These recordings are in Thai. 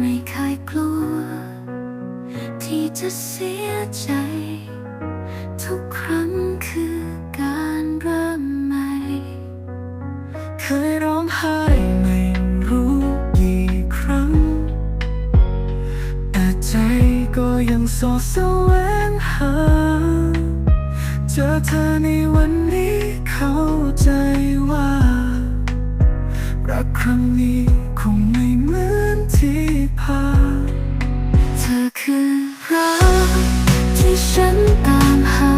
ไม่เคยกลัว ที่จะเสียใจ ทุกครั้งคือการเริ่มใหม่ เคยร้องไห้ไม่รู้กี่ครั้ง แต่ใจก็ยังสอดแสวงหา เจอเธอในวันนี้เข้าใจว่า รักครั้งนี้คงไม่เหมือน ที่ผ่านเธอคือรักที่ฉันตามหา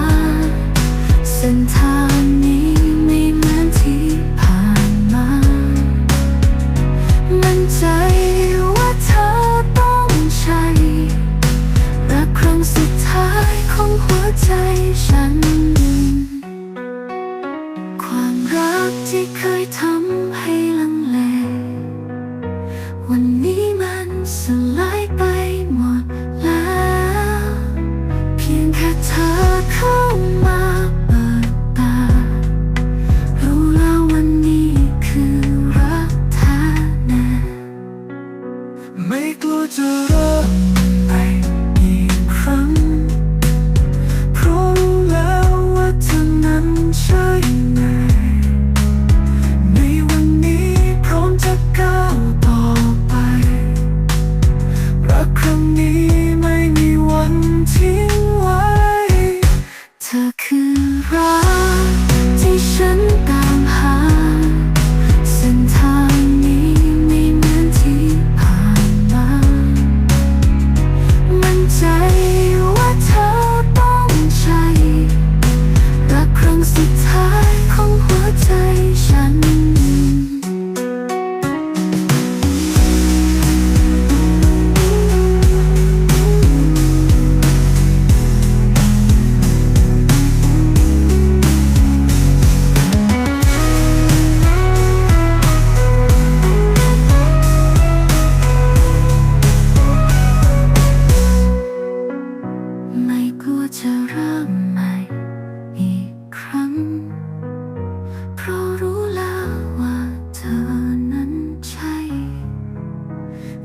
เส้นทางนี้ไม่เหมือนที่ผ่านมา มั่นใจว่าเธอต้องใช่รักครั้งสุดท้ายของหัวใจฉัน ความรักที่เคยทำให้ Make loads of love.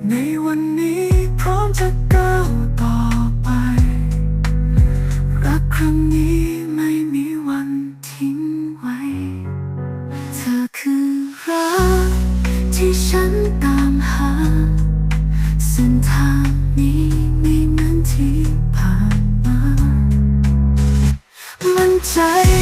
ในวันนี้พร้อมจะก้าวต่อไป รักครั้งนี้ไม่มีวันทิ้งไว้ เธอคือรักที่ฉันตามหา เส้นทางนี้ไม่เหมือนที่ผ่านมา มันใจ